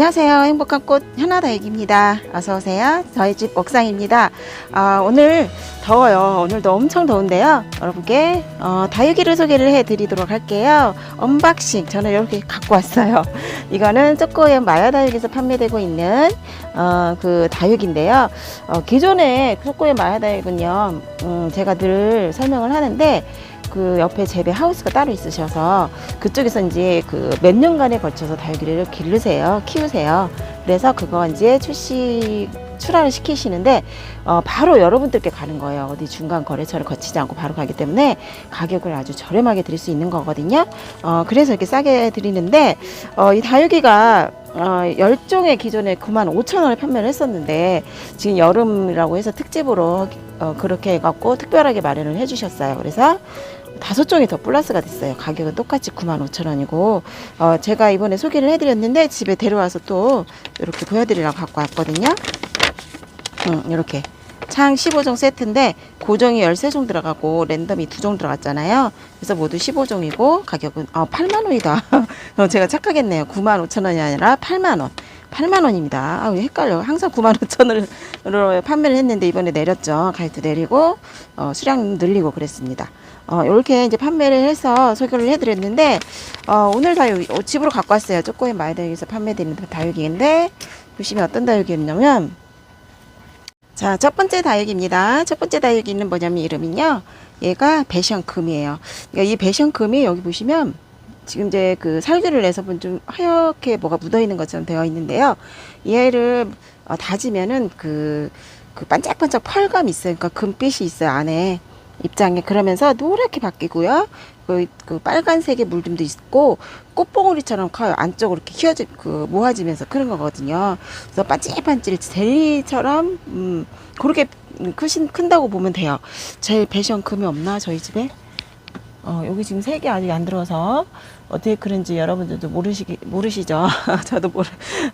안녕하세요. 행복한 꽃 현아다육입니다. 어서 오세요. 저희 집 옥상입니다. 아, 오늘 더워요. 오늘도 엄청 더운데요. 여러분께 어, 다육이를 소개를 해드리도록 할게요. 언박싱 저는 이렇게 갖고 왔어요. 이거는 쪼꼬의 마야다육에서 판매되고 있는 어, 그 다육인데요. 어, 기존의 쪼꼬의 마야다육은요, 음, 제가 늘 설명을 하는데 그 옆에 재배 하우스가 따로 있으셔서 그쪽에서 이제 그 몇 년간에 걸쳐서 다육이를 기르세요, 키우세요. 그래서 그거 이제 출시 출하를 시키시는데 어, 바로 여러분들께 가는 거예요. 어디 중간 거래처를 거치지 않고 바로 가기 때문에 가격을 아주 저렴하게 드릴 수 있는 거거든요. 어, 그래서 이렇게 싸게 드리는데 어, 이 다육이가 어, 열종의 기존에 9만 5천 원에 판매를 했었는데 지금 여름이라고 해서 특집으로 어, 그렇게 해갖고 특별하게 마련을 해주셨어요. 그래서 다섯 종이 더 플러스가 됐어요. 가격은 똑같이 9만 5천 원이고 어, 제가 이번에 소개를 해드렸는데 집에 데려와서 또 이렇게 보여드리려고 갖고 왔거든요. 음, 이렇게 창 15종 세트인데 고정이 13종 들어가고 랜덤이 2종 들어갔잖아요. 그래서 모두 15종이고 가격은 아 8만 원이다. 어, 제가 착각했네요. 9만 5천 원이 아니라 8만 원. 8만 원입니다. 아, 왜 헷갈려. 항상 9만 5천 원으로 판매를 했는데 이번에 내렸죠. 가격도 내리고 어, 수량 늘리고 그랬습니다. 어, 이렇게 이제 판매를 해서 소개를 해드렸는데 어, 오늘 다육 어, 집으로 갖고 왔어요. 쪼꼬의 마이다육에서 판매되는 다육인데 보시면 어떤 다육이었냐면 자, 첫 번째 다육입니다. 첫 번째 다육이는 뭐냐면 이름은요. 얘가 배션금이에요. 그러니까 이 배션금이 여기 보시면 지금 이제 그 살균을 내서 본좀 하얗게 뭐가 묻어 있는 것처럼 되어 있는데요. 얘를 어, 다지면은 그, 그 반짝반짝 펄감이 있어요. 그러니까 금빛이 있어요. 안에 입장에 그러면서 노랗게 바뀌고요. 그, 그 빨간색의 물듬도 있고 꽃봉오리처럼 커요. 안쪽으로 이렇게 휘어지 그 모아지면서 그런 거거든요. 그래서 반질반질 젤리처럼 음, 그렇게 크신 큰다고 보면 돼요. 제일 배션 금이 없나 저희 집에? 어, 여기 지금 색이 아직 안 들어서 어떻게 그런지 여러분들도 모르시기 모르시죠? 저도 모르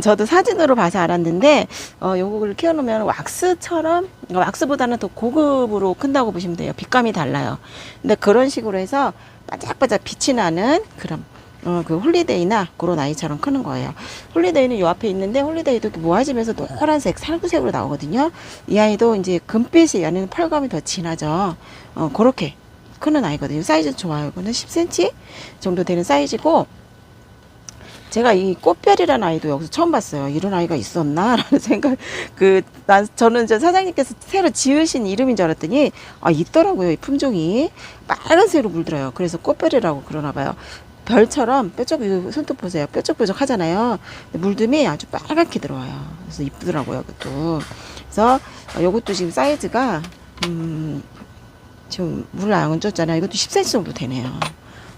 저도 사진으로 봐서 알았는데 어, 요거를 키워 놓으면 왁스처럼 그러니까 왁스보다는 더 고급으로 큰다고 보시면 돼요. 빛감이 달라요. 근데 그런 식으로 해서 반짝반짝 빛이 나는 그런 어, 그 홀리데이나 그런 아이처럼 크는 거예요. 홀리데이는 요 앞에 있는데 홀리데이도 모아지면서 노란색, 살구색으로 나오거든요. 이 아이도 이제 금빛이 아니면 펄감이 더 진하죠. 어, 그렇게 크는 아이거든요. 사이즈 좋아요. 이거는 10cm 정도 되는 사이즈고 제가 이 꽃별이라는 아이도 여기서 처음 봤어요. 이런 아이가 있었나라는 생각. 그 난 저는 저 사장님께서 새로 지으신 이름인 줄 알았더니 아 있더라고요. 이 품종이 빨간색으로 물들어요. 그래서 꽃별이라고 그러나 봐요. 별처럼 뾰족 손톱 보세요. 뾰족뾰족 하잖아요. 물듬이 아주 빨갛게 들어와요. 그래서 이쁘더라고요. 이것도. 그래서 이것도 지금 사이즈가 음 지금 물을 안 줬잖아요. 이것도 10cm 정도 되네요.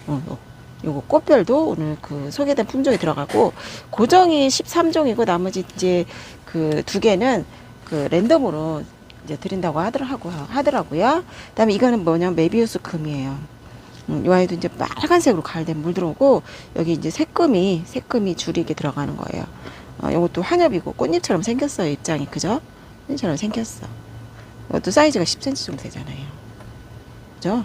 어, 요- 요거 꽃별도 오늘 그 소개된 품종이 들어가고 고정이 13종이고 나머지 이제 그 두 개는 그 랜덤으로 이제 드린다고 하더라고요. 하더라고요. 그다음에 이거는 뭐냐면 메비우스 금이에요. 음, 이 아이도 이제 빨간색으로 가을되면 물 들어오고 여기 이제 새금이 새금이 줄이 이렇게 들어가는 거예요. 어, 이것도 한엽이고 꽃잎처럼 생겼어요. 입장이 그죠? 꽃잎처럼 생겼어. 이것도 사이즈가 10cm 정도 되잖아요. 그죠?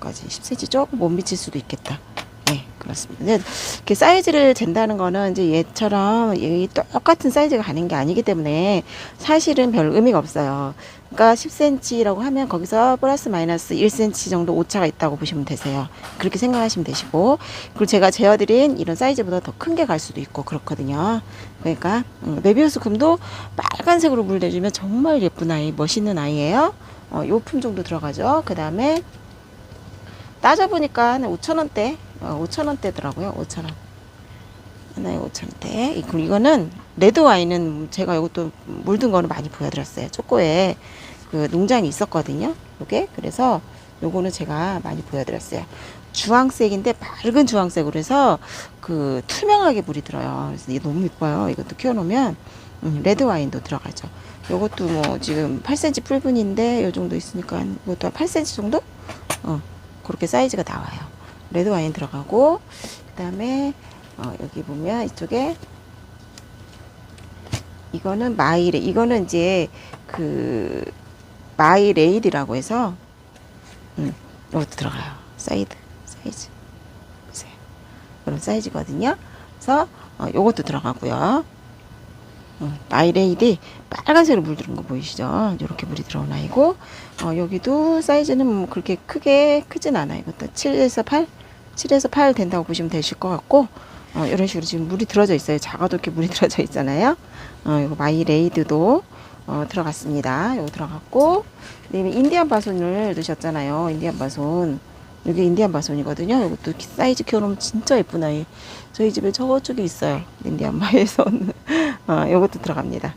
까지 10cm 조금 못 미칠 수도 있겠다. 네, 그렇습니다. 근데 이렇게 사이즈를 잰다는 거는 이제 얘처럼 이 똑같은 사이즈가 가는 게 아니기 때문에 사실은 별 의미가 없어요. 그러니까 10cm라고 하면 거기서 플러스 마이너스 1cm 정도 오차가 있다고 보시면 되세요. 그렇게 생각하시면 되시고 그리고 제가 재어드린 이런 사이즈보다 더 큰 게 갈 수도 있고 그렇거든요. 그러니까 음, 메비우스 금도 빨간색으로 물 내주면 정말 예쁜 아이, 멋있는 아이예요. 어, 요 품종도 들어가죠. 그 다음에 따져보니까 한 5천원대, 어, 5천원대더라고요. 5천원. 하나에 5천원대. 그리고 이거는 레드 와인은 제가 이것도 물든 거는 많이 보여드렸어요. 초코에 그 농장이 있었거든요. 요게. 그래서 요거는 제가 많이 보여드렸어요. 주황색인데 밝은 주황색으로 해서 그 투명하게 물이 들어요. 그래서 이게 너무 이뻐요. 이것도 키워놓으면 음, 레드 와인도 들어가죠. 요것도 뭐 지금 8cm 풀분인데 요 정도 있으니까 이것도 한 8cm 정도? 어, 그렇게 사이즈가 나와요. 레드 와인 들어가고 그다음에 어, 여기 보면 이쪽에 이거는 마이레 이거는 이제 그 마이레일이라고 해서 음, 이것도 들어가요. 사이드 사이즈 보세요. 이런 사이즈거든요. 그래서 어, 요것도 들어가고요. 어, 마이레이디 빨간색으로 물 들은 거 보이시죠? 이렇게 물이 들어온 아이고 어, 여기도 사이즈는 뭐 그렇게 크게 크진 않아요. 이것도 7에서 8, 7에서 8 된다고 보시면 되실 것 같고 어, 이런 식으로 지금 물이 들어져 있어요. 작아도 이렇게 물이 들어져 있잖아요. 어, 이거 마이레이드도 어, 들어갔습니다. 이거 들어갔고 그다음에 인디안 바손을 넣으셨잖아요. 인디안 바손 이게 인디안 바손이거든요. 이것도 사이즈 키워놓으면 진짜 예쁜 아이. 저희 집에 저쪽에 있어요. 인디안 바손. 어, 이것도 들어갑니다.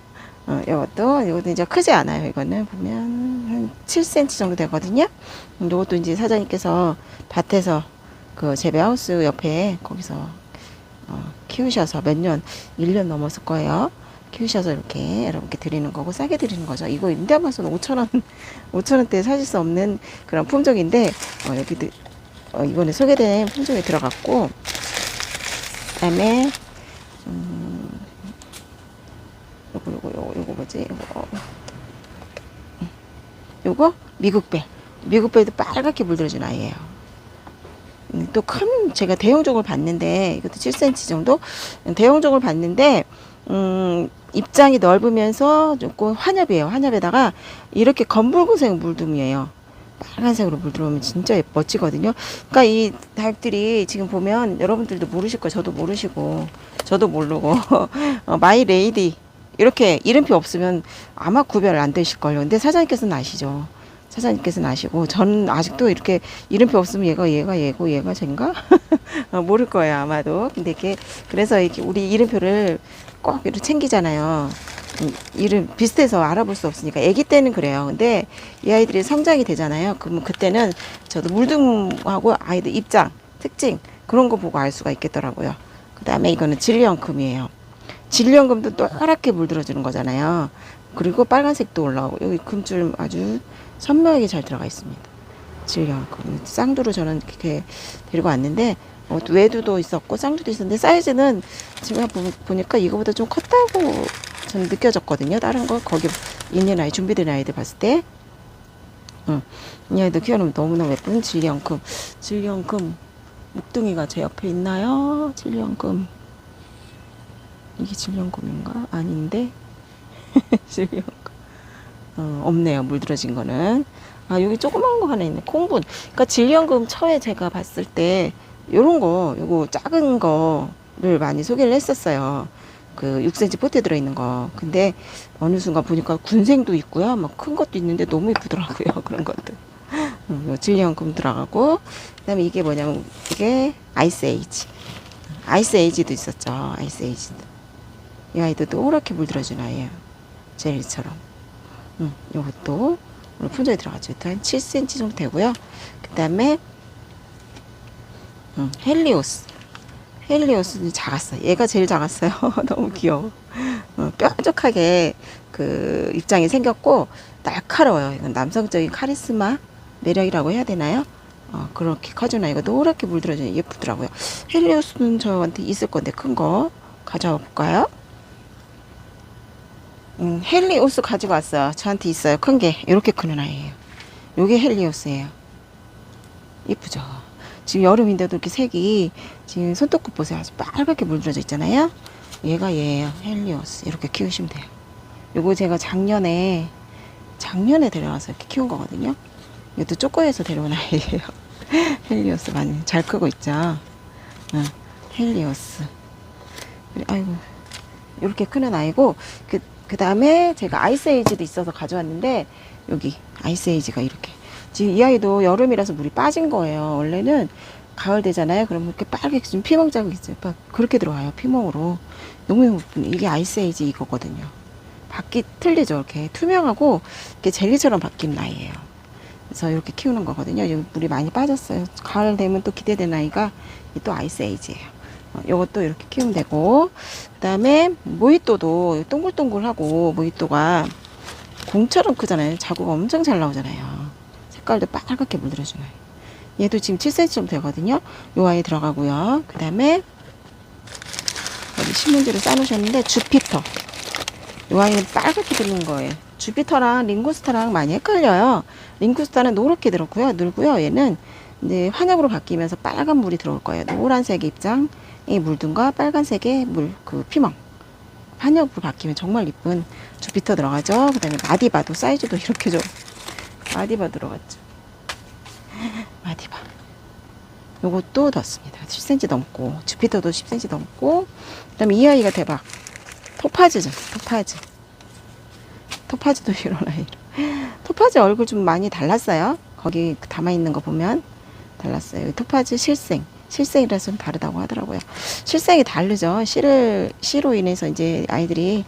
어, 이것도 이것도 이제 크지 않아요. 이거는 보면 한 7cm 정도 되거든요. 음, 이것도 이제 사장님께서 밭에서 그 재배하우스 옆에 거기서 어, 키우셔서 몇 년, 1년 넘었을 거예요. 키우셔서 이렇게 여러분께 드리는 거고 싸게 드리는 거죠. 이거 인디아바스는 5,000원, 5,000원대에 사실 수 없는 그런 품종인데 어, 여기도 어, 이번에 소개된 품종이 들어갔고 그다음에 음, 요거 요거 요거 요거 뭐지? 요거 요거 미국배. 미국배도 빨갛게 물들어진 아이예요. 음, 또큰 제가 대형종을 봤는데 이것도 7cm 정도 대형종을 봤는데 음, 입장이 넓으면서 조금 환엽이에요. 환엽에다가 이렇게 검붉은색 물둠이에요. 빨간색으로 물 들어오면 진짜 예- 멋지거든요. 그러니까 이 닭들이 지금 보면 여러분들도 모르실 거예요. 저도 모르시고 저도 모르고 어, 마이 레이디 이렇게 이름표 없으면 아마 구별 안 되실 걸요. 근데 사장님께서는 아시죠. 사장님께서는 아시고 저는 아직도 이렇게 이름표 없으면 얘가 얘가 얘고 얘가 쟤인가 어, 모를 거예요 아마도. 근데 이렇게 그래서 이렇게 우리 이름표를 꼭 이렇게 챙기잖아요. 음, 이름 비슷해서 알아볼 수 없으니까 아기 때는 그래요. 근데 이 아이들이 성장이 되잖아요. 그러면 그때는 저도 물등하고 아이들 입장, 특징 그런 거 보고 알 수가 있겠더라고요. 그 다음에 이거는 진리연금이에요. 진리연금도 또하랗게 물들어주는 거잖아요. 그리고 빨간색도 올라오고 여기 금줄 아주 선명하게 잘 들어가 있습니다. 진리연금 쌍두로 저는 이렇게 데리고 왔는데 어, 외두도 있었고 쌍두도 있었는데 사이즈는 제가 보- 보니까 이거보다 좀 컸다고 저는 느껴졌거든요. 다른 거 거기 있는 아이 준비된 아이들 봤을 때, 응. 이 아이들 키워놓으면 너무너무 예쁜 진리연금. 진리연금 목둥이가 제 옆에 있나요? 진리연금. 이게 진리연금인가? 아닌데. 진리연금. 어, 없네요. 물들어진 거는. 아, 여기 조그만 거 하나 있네. 콩분. 그러니까 진리연금 처에 제가 봤을 때 요런 거, 요거 작은 거를 많이 소개를 했었어요. 그 6cm 포트에 들어있는 거. 근데 어느 순간 보니까 군생도 있고요. 막 큰 것도 있는데 너무 이쁘더라고요. 그런 것들. 음, 요 진리연금 들어가고. 그 다음에 이게 뭐냐면, 이게 아이스 에이지. 아이스 에이지도 있었죠. 아이스 에이지도. 이 아이도 노랗게 물들어준 아이예요. 젤리처럼. 음, 요것도 오늘 품종에 들어갔죠. 한 7cm 정도 되고요. 그 다음에 음, 헬리오스. 헬리오스는 작았어. 얘가 제일 작았어요. 너무 귀여워. 어, 뾰족하게 그 입장이 생겼고 날카로워요. 이건 남성적인 카리스마 매력이라고 해야 되나요? 어, 그렇게 커준 아이가 노랗게 물들어주는 예쁘더라고요. 헬리오스는 저한테 있을 건데 큰 거 가져와 볼까요? 음, 헬리오스 가지고 왔어요. 저한테 있어요. 큰 게. 이렇게 크는 아이예요. 요게 헬리오스예요. 이쁘죠? 지금 여름인데도 이렇게 색이 지금 손톱끝 보세요. 아주 빨갛게 물들어져 있잖아요. 얘가 얘예요. 헬리오스. 이렇게 키우시면 돼요. 요거 제가 작년에 작년에 데려와서 이렇게 키운 거거든요. 이것도 쪼꼬에서 데려온 아이예요. 헬리오스 많이 잘 크고 있죠. 응, 헬리오스. 아이고 이렇게 크는 아이고 그, 그 다음에 제가 아이스에이지도 있어서 가져왔는데 여기 아이스에이지가 이렇게. 지금 이 아이도 여름이라서 물이 빠진 거예요. 원래는 가을 되잖아요. 그러면 이렇게 빨갛게 좀 피멍 자국 있어요. 막 그렇게 들어와요 피멍으로. 너무 예쁜 이게 아이스에이지 이거거든요. 바퀴 틀리죠. 이렇게 투명하고 이렇게 젤리처럼 바뀐 아이예요. 그래서 이렇게 키우는 거거든요. 여기 물이 많이 빠졌어요. 가을 되면 또 기대되는 아이가 이또 아이스에이지예요 어, 요것도 이렇게 키우면 되고 그 다음에 모히또도 동글동글하고 모히또가 공처럼 크잖아요. 자국 엄청 잘 나오잖아요. 색깔도 빨갛게 물들어주나요 얘도 지금 7cm 정도 되거든요. 요 아이 들어가고요. 그 다음에 여기 신문지를 싸놓으셨는데 주피터. 요 아이는 빨갛게 들는 거예요. 주피터랑 링고스타랑 많이 헷갈려요. 링고스타는 노랗게 들었고요. 늘고요. 얘는 이제 환엽으로 바뀌면서 빨간 물이 들어올 거예요. 노란색 입장 이 물등과 빨간색의 물, 그 피멍. 판엽으로 바뀌면 정말 이쁜 주피터 들어가죠. 그 다음에 마디바도 사이즈도 이렇게 좀. 마디바 들어갔죠. 마디바. 요것도 넣습니다. 10cm 넘고, 주피터도 10cm 넘고, 그 다음에 이 아이가 대박. 토파즈죠, 토파즈. 토파즈도 이런 아이로. 토파즈 얼굴 좀 많이 달랐어요. 거기 담아있는 거 보면 달랐어요. 토파즈 실생. 실생이라서 좀 다르다고 하더라고요. 실생이 다르죠. 씨를, 씨로 인해서 이제 아이들이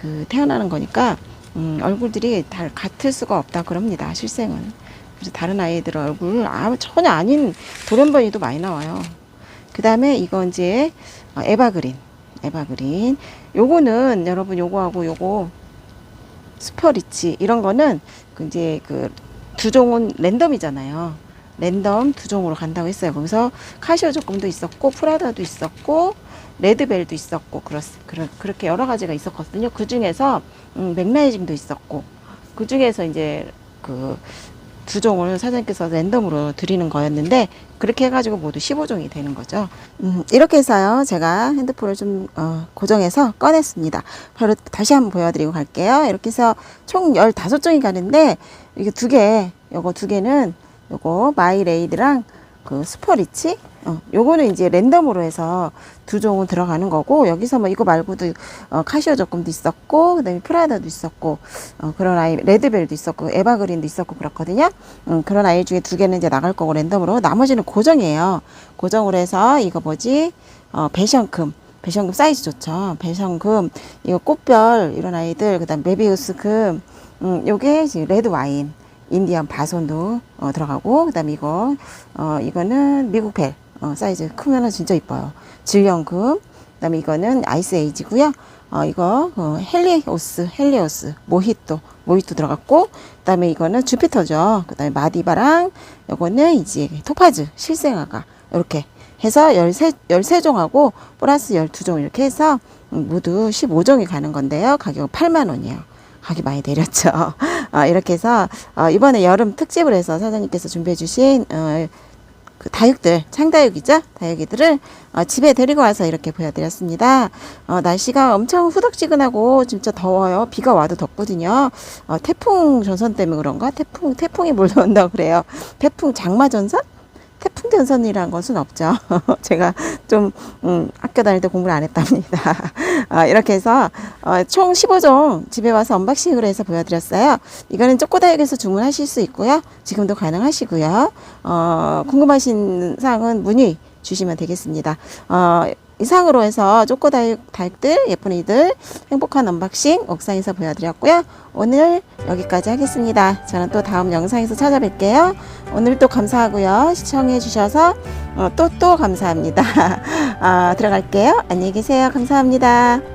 그 태어나는 거니까, 음, 얼굴들이 다 같을 수가 없다 그럽니다. 실생은. 그래서 다른 아이들 얼굴 아무 전혀 아닌 돌연변이도 많이 나와요. 그 다음에 이거 이제 어, 에바그린. 에바그린. 요거는 여러분 요거하고 요거 슈퍼리치 이런 거는 그 이제 그 두 종은 랜덤이잖아요. 랜덤 두 종으로 간다고 했어요. 거기서 카시오 조금도 있었고 프라다도 있었고 레드벨도 있었고 그렇, 그렇, 그렇게 여러 가지가 있었거든요. 그 중에서 음, 맥라이징도 있었고 그 중에서 이제 그 두 종을 사장님께서 랜덤으로 드리는 거였는데 그렇게 해가지고 모두 15종이 되는 거죠. 음, 이렇게 해서요. 제가 핸드폰을 좀 어, 고정해서 꺼냈습니다. 바로 다시 한번 보여드리고 갈게요. 이렇게 해서 총 15종이 가는데 이게 두 개, 요거 두 개는 요거 마이레이드랑 그 슈퍼리치 어, 요거는 이제 랜덤으로 해서 두 종은 들어가는 거고 여기서 뭐 이거 말고도 어, 카시오 조금도 있었고 그다음에 프라다도 있었고 어, 그런 아이 레드벨도 있었고 에바그린도 있었고 그렇거든요. 음, 그런 아이 중에 두 개는 이제 나갈 거고 랜덤으로 나머지는 고정이에요. 고정으로 해서 이거 뭐지 어, 배션금 배션금 사이즈 좋죠. 배션금 이거 꽃별 이런 아이들 그다음 메비우스 금 음, 요게 레드 와인 인디안 바손도 어, 들어가고 그다음에 이거 어, 이거는 미국 벨 어, 사이즈 크면은 진짜 이뻐요. 질령금 그다음에 이거는 아이스 에이지고요. 어, 이거 어, 헬리오스 헬리오스 모히또 모히또 들어갔고 그다음에 이거는 주피터죠. 그다음에 마디바랑 요거는 이제 토파즈 실생아가 이렇게 해서 13, 13종하고 플러스 12종 이렇게 해서 음, 모두 15종이 가는 건데요. 가격은 8만 원이에요. 가격이 많이 내렸죠. 어, 이렇게 해서 어, 이번에 여름 특집을 해서 사장님께서 준비해 주신 어, 그 다육들, 창다육이죠? 다육이들을 어, 집에 데리고 와서 이렇게 보여드렸습니다. 어, 날씨가 엄청 후덕지근하고 진짜 더워요. 비가 와도 덥거든요. 어, 태풍 전선 때문에 그런가? 태풍, 태풍이 몰려온다고 그래요. 태풍 장마 전선? 태풍 전선이라는 것은 없죠. 제가 좀 음, 학교 다닐 때 공부를 안 했답니다. 아, 이렇게 해서 어, 총 15종 집에 와서 언박싱으로 해서 보여드렸어요. 이거는 쪼꼬다육에서 주문하실 수 있고요. 지금도 가능하시고요. 어, 궁금하신 사항은 문의 주시면 되겠습니다. 어, 이상으로 해서 쪼꼬다육 다육들 예쁜 이들 행복한 언박싱 옥상에서 보여드렸고요. 오늘 여기까지 하겠습니다. 저는 또 다음 영상에서 찾아뵐게요. 오늘 또 감사하고요. 시청해 주셔서 또또 감사합니다. 아, 들어갈게요. 안녕히 계세요. 감사합니다.